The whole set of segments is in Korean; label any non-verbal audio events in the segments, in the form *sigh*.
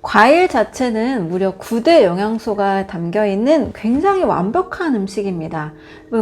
과일 자체는 무려 9대 영양소가 담겨 있는 굉장히 완벽한 음식입니다.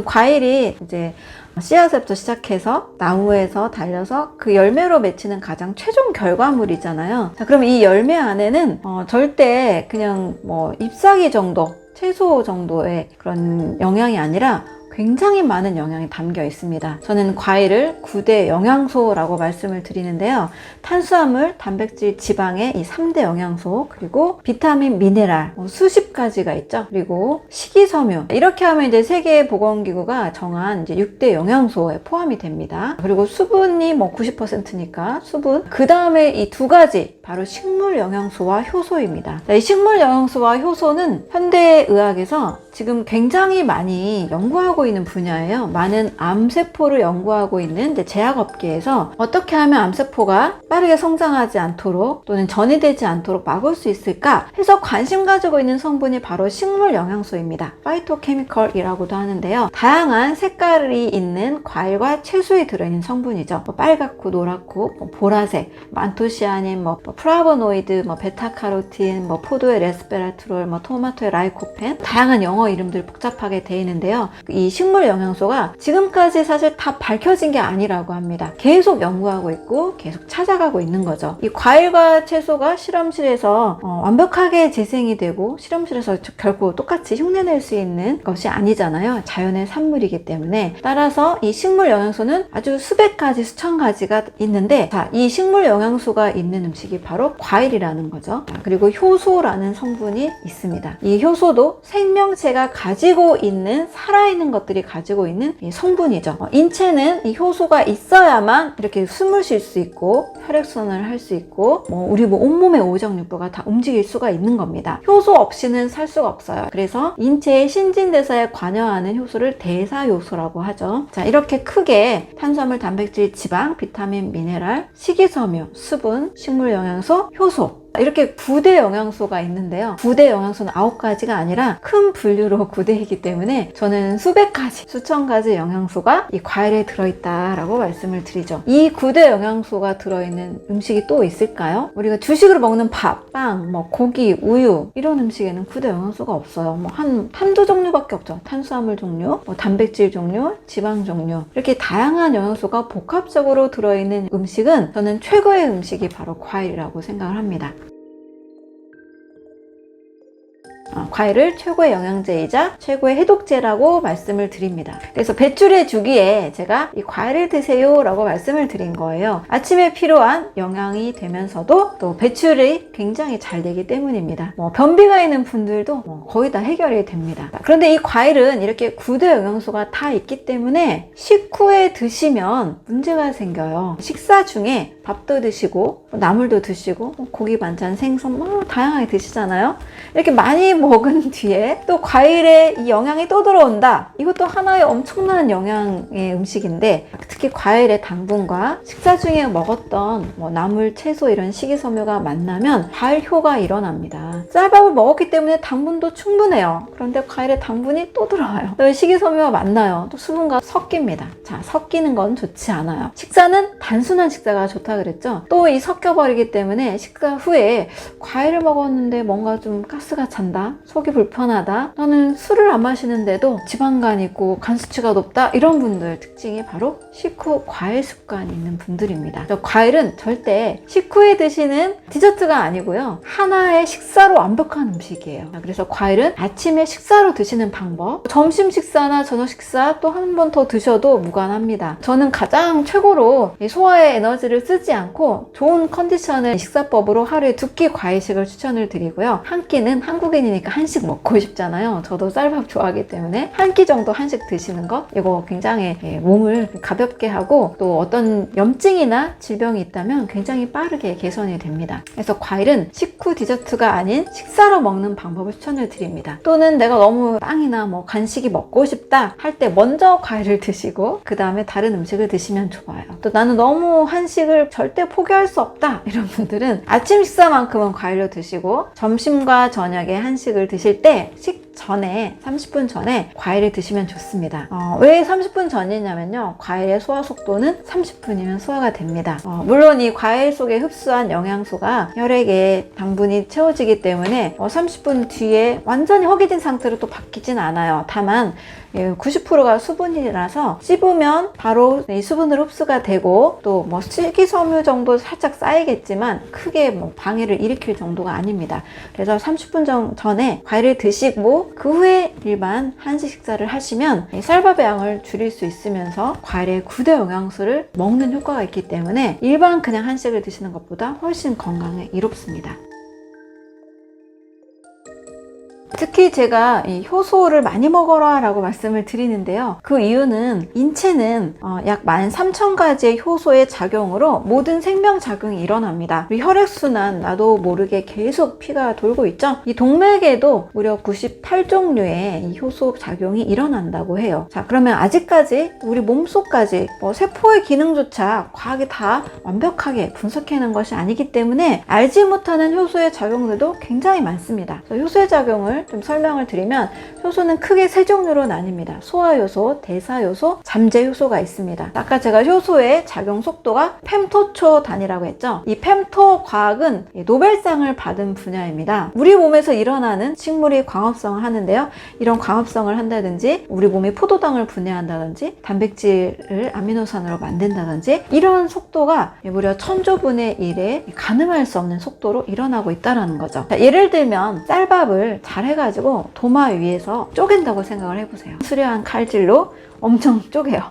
과일이 이제 씨앗에부터 시작해서 나무에서 달려서 그 열매로 맺히는 가장 최종 결과물이잖아요. 자, 그럼 이 열매 안에는 어, 절대 그냥 뭐 잎사귀 정도, 채소 정도의 그런 영양이 아니라 굉장히 많은 영양이 담겨 있습니다. 저는 과일을 9대 영양소라고 말씀을 드리는데요. 탄수화물, 단백질, 지방의 이 3대 영양소, 그리고 비타민, 미네랄, 뭐 수십 가지가 있죠. 그리고 식이섬유. 이렇게 하면 이제 세계보건기구가 정한 이제 6대 영양소에 포함이 됩니다. 그리고 수분이 뭐 90%니까 수분. 그 다음에 이 두 가지, 바로 식물 영양소와 효소입니다. 이 식물 영양소와 효소는 현대의학에서 지금 굉장히 많이 연구하고 있는 분야예요. 많은 암세포를 연구하고 있는 제약업계에서 어떻게 하면 암세포가 빠르게 성장하지 않도록 또는 전이되지 않도록 막을 수 있을까 해서 관심 가지고 있는 성분이 바로 식물 영양소입니다. 파이토케미컬이라고도 하는데요. 다양한 색깔이 있는 과일과 채소에 들어있는 성분이죠. 뭐 빨갛고 노랗고 뭐 보라색, 만토시아닌, 뭐 플라보노이드, 뭐 베타카로틴, 뭐 포도의 레스베라트롤, 뭐 토마토의 라이코펜 다양한 영어 이름들 복잡하게 되어 있는데요. 이 식물 영양소가 지금까지 사실 다 밝혀진 게 아니라고 합니다. 계속 연구하고 있고 계속 찾아가고 있는 거죠. 이 과일과 채소가 실험실에서 어, 완벽하게 재생이 되고 실험실에서 결코 똑같이 흉내낼 수 있는 것이 아니잖아요. 자연의 산물이기 때문에 따라서 이 식물 영양소는 아주 수백 가지 수천 가지가 있는데 자, 이 식물 영양소가 있는 음식이 바로 과일이라는 거죠. 자, 그리고 효소라는 성분이 있습니다. 이 효소도 생명체가 가지고 있는 살아있는 것 들이 가지고 있는 이 성분이죠. 어, 인체는 이 효소가 있어야만 이렇게 숨을 쉴 수 있고 혈액순환을 할 수 있고 뭐 우리 뭐 온몸의 오장육부가 다 움직일 수가 있는 겁니다. 효소 없이는 살 수가 없어요. 그래서 인체의 신진대사에 관여하는 효소를 대사효소라고 하죠. 자 이렇게 크게 탄수화물, 단백질, 지방, 비타민, 미네랄, 식이섬유, 수분, 식물 영양소, 효소 이렇게 9대 영양소가 있는데요. 9대 영양소는 9가지가 아니라 큰 분류로 *laughs* 9대이기 때문에 저는 수백 가지, 수천 가지 영양소가 이 과일에 들어있다라고 말씀을 드리죠. 이 9대 영양소가 들어있는 음식이 또 있을까요? 우리가 주식으로 먹는 밥, 빵, 뭐 고기, 우유 이런 음식에는 9대 영양소가 없어요. 뭐 한 한두 종류밖에 없죠. 탄수화물 종류, 뭐 단백질 종류, 지방 종류 이렇게 다양한 영양소가 복합적으로 들어있는 음식은 저는 최고의 음식이 바로 과일이라고 생각을 합니다. 과일을 최고의 영양제이자 최고의 해독제라고 말씀을 드립니다. 그래서 배출의 주기에 제가 이 과일을 드세요 라고 말씀을 드린 거예요. 아침에 필요한 영양이 되면서도 또 배출이 굉장히 잘 되기 때문입니다. 뭐 변비가 있는 분들도 뭐 거의 다 해결이 됩니다. 그런데 이 과일은 이렇게 9대 영양소가 다 있기 때문에 식후에 드시면 문제가 생겨요. 식사 중에 밥도 드시고 나물도 드시고 뭐 고기 반찬 생선 뭐 다양하게 드시잖아요. 이렇게 많이 *laughs* 먹은 뒤에 또 과일에 이 영양이 또 들어온다. 이것도 하나의 엄청난 영양의 음식인데 특히 과일의 당분과 식사 중에 먹었던 뭐 나물, 채소 이런 식이섬유가 만나면 과일효가 일어납니다. 쌀밥을 먹었기 때문에 당분도 충분해요. 그런데 과일에 당분이 또 들어와요. 또 식이섬유가 만나요. 또 수분과 섞입니다. 자, 섞이는 건 좋지 않아요. 식사는 단순한 식사가 좋다 그랬죠. 또 이 섞여버리기 때문에 식사 후에 과일을 먹었는데 뭔가 좀 가스가 찬다. 속이 불편하다. 나는 술을 안 마시는데도 지방간 있고 간 수치가 높다. 이런 분들 특징이 바로 식후 과일 습관이 있는 분들입니다. 과일은 절대 식후에 드시는 디저트가 아니고요. 하나의 식사로 완벽한 음식이에요. 그래서 과일은 아침에 식사로 드시는 방법, 점심 식사나 저녁 식사 또 한 번 더 드셔도 무관합니다. 저는 가장 최고로 이 소화의 에너지를 쓰지 않고 좋은 컨디션의 식사법으로 하루에 두 끼 과일식을 추천을 드리고요. 한 끼는 한국인이니까 한식 먹고 *laughs* 싶잖아요. 저도 쌀밥 좋아하기 때문에 한 끼 정도 한식 드시는 것 이거 굉장히 예, 몸을 가볍게 하고 또 어떤 염증이나 질병이 있다면 굉장히 빠르게 개선이 됩니다. 그래서 과일은 식후 디저트가 아닌 식사로 먹는 방법을 추천을 드립니다. 또는 내가 너무 빵이나 뭐 간식이 먹고 싶다 할 때 먼저 과일을 드시고 그 다음에 다른 음식을 드시면 좋아요. 또 나는 너무 한식을 절대 포기할 수 없다. *laughs* 이런 분들은 아침 식사만큼은 과일로 드시고 점심과 저녁에 한식을 드실 때 식, 전에 30분 전에 과일을 드시면 좋습니다. 어, 왜 30분 전이냐면요. 과일의 소화 속도는 30분이면 소화가 됩니다. 어, 물론 이 과일 속에 흡수한 영양소가 혈액에 당분이 채워지기 때문에 어, 30분 뒤에 완전히 허기진 상태로 또 바뀌진 않아요. 다만 90%가 수분이라서 씹으면 바로 이 수분으로 흡수가 되고 또 뭐 식이섬유 정도 살짝 쌓이겠지만 크게 뭐 방해를 일으킬 정도가 아닙니다. 그래서 30분 전, 전에 과일을 드시고 그 후에 일반 한식 식사를 하시면 이 쌀밥의 양을 줄일 수 있으면서 과일의 9대 영양소를 먹는 효과가 있기 때문에 일반 그냥 한식을 드시는 것보다 훨씬 건강에 이롭습니다. 특히 제가 이 효소를 많이 먹어라 라고 말씀을 드리는데요. 그 이유는 인체는 어, 약 13,000가지의 효소의 작용으로 모든 생명 작용이 일어납니다. 우리 혈액순환 나도 모르게 계속 피가 돌고 있죠. 이 동맥에도 무려 98종류의 이 효소 작용이 일어난다고 해요. 자 그러면 아직까지 우리 몸속까지 뭐 세포의 기능조차 과학이 다 완벽하게 분석해낸 것이 아니기 때문에 알지 못하는 효소의 작용들도 굉장히 많습니다. 효소의 작용을 좀 설명을 드리면 효소는 크게 세 종류로 나뉩니다. 소화효소, 대사효소, 잠재효소가 있습니다. 아까 제가 효소의 작용 속도가 fem토초 단위라고 했죠. 이 fem토 과학은 노벨상을 받은 분야입니다. 우리 몸에서 일어나는 식물이 광합성을 하는데요. 이런 광합성을 한다든지 우리 몸이 포도당을 분해한다든지 단백질을 아미노산으로 만든다든지 이런 속도가 무려 천조분의 1에 가늠할 수 없는 속도로 일어나고 있다는 거죠. 자, 예를 들면 쌀밥을 잘 해가지고 도마 위에서 쪼갠다고 생각을 해보세요. 수려한 칼질로 엄청 쪼개요.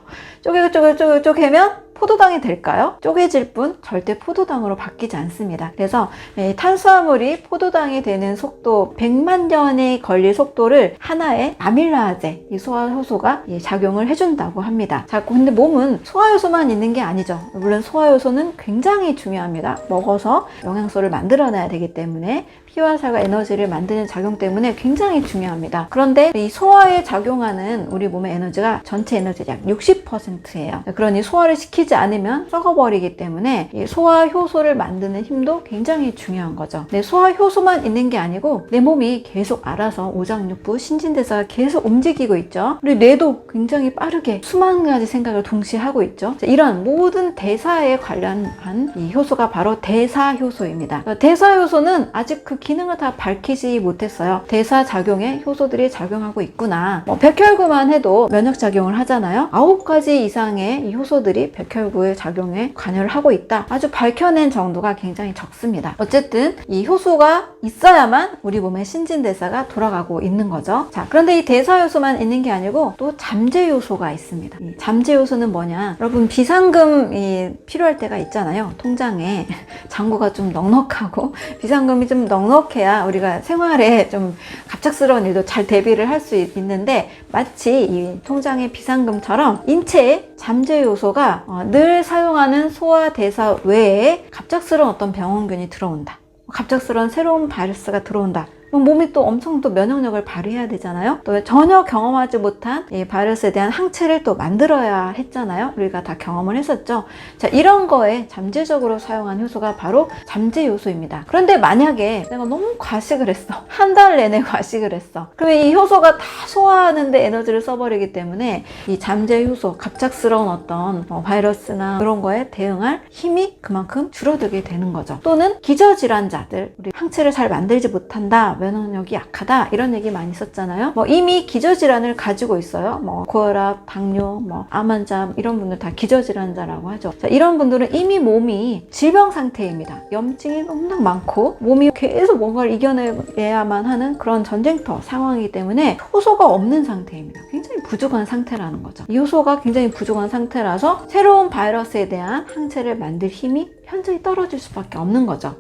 쪼개고 쪼개고 쪼개면 포도당이 될까요? 쪼개질 뿐 절대 포도당으로 바뀌지 않습니다. 그래서 이 탄수화물이 포도당이 되는 속도 100만 년이 걸릴 속도를 하나의 아밀라제 이 소화효소가 이 작용을 해준다고 합니다. 자, 근데 몸은 소화효소만 있는 게 아니죠. 물론 소화효소는 굉장히 중요합니다. 먹어서 영양소를 만들어내야 되기 때문에 피와 살과 에너지를 만드는 작용 때문에 굉장히 중요합니다. 그런데 이 소화에 작용하는 우리 몸의 에너지가 전체 에너지 약 60%예요. 그러니 소화를 시키지 않으면 썩어버리기 때문에 이 소화 효소를 만드는 힘도 굉장히 중요한 거죠. 내 소화 효소만 있는 게 아니고 내 몸이 계속 알아서 오장육부, 신진대사가 계속 움직이고 있죠. 우리 뇌도 굉장히 빠르게 수만 가지 생각을 동시에 하고 있죠. 이런 모든 대사에 관련한 이 효소가 바로 대사 효소입니다. 대사 효소는 아직 그 기능을 다 밝히지 못했어요. 대사 작용에 효소들이 작용하고 있구나. 뭐 백혈구만 해도 면역 작용을 하잖아요. 아홉 가지 이상의 이 효소들이 백혈 구의 작용에 관여를 하고 있다. 아주 밝혀낸 정도가 굉장히 적습니다. 어쨌든 이 효소가 있어야만 우리 몸의 신진대사가 돌아가고 있는 거죠. 자, 그런데 이 대사 요소만 있는 게 아니고 또 잠재 요소가 있습니다. 이 잠재 요소는 뭐냐? 여러분 비상금이 필요할 때가 있잖아요. 통장에 *laughs* 잔고가 좀 넉넉하고 *laughs* 비상금이 좀 넉넉해야 우리가 생활에 좀 갑작스러운 일도 잘 대비를 할 수 있는데 마치 이 통장의 비상금처럼 인체에 잠재 요소가 어, 늘 사용하는 소화 대사 외에 갑작스러운 어떤 병원균이 들어온다. 갑작스러운 새로운 바이러스가 들어온다. 몸이 또 엄청 또 면역력을 발휘해야 되잖아요. 또 전혀 경험하지 못한 이 바이러스에 대한 항체를 또 만들어야 했잖아요. 우리가 다 경험을 했었죠. 자, 이런 거에 잠재적으로 사용한 효소가 바로 잠재 요소입니다. 그런데 만약에 내가 너무 과식을 했어. *laughs* 한 달 내내 과식을 했어. 그러면 이 효소가 다 소화하는데 에너지를 써버리기 때문에 이 잠재 효소, 갑작스러운 어떤 뭐 바이러스나 그런 거에 대응할 힘이 그만큼 줄어들게 되는 거죠. 또는 기저질환자들, 우리 항체를 잘 만들지 못한다. 면역력이 약하다 이런 얘기 많이 썼잖아요. 뭐 이미 기저질환을 가지고 있어요. 뭐 고혈압, 당뇨, 뭐 암환자 이런 분들 다 기저질환자라고 하죠. 자, 이런 분들은 이미 몸이 질병 상태입니다. 염증이 워낙 많고 몸이 계속 뭔가를 이겨내야만 하는 그런 전쟁터 상황이기 때문에 효소가 없는 상태입니다. 굉장히 부족한 상태라는 거죠. 이 효소가 굉장히 부족한 상태라서 새로운 바이러스에 대한 항체를 만들 힘이 현저히 떨어질 수밖에 없는 거죠.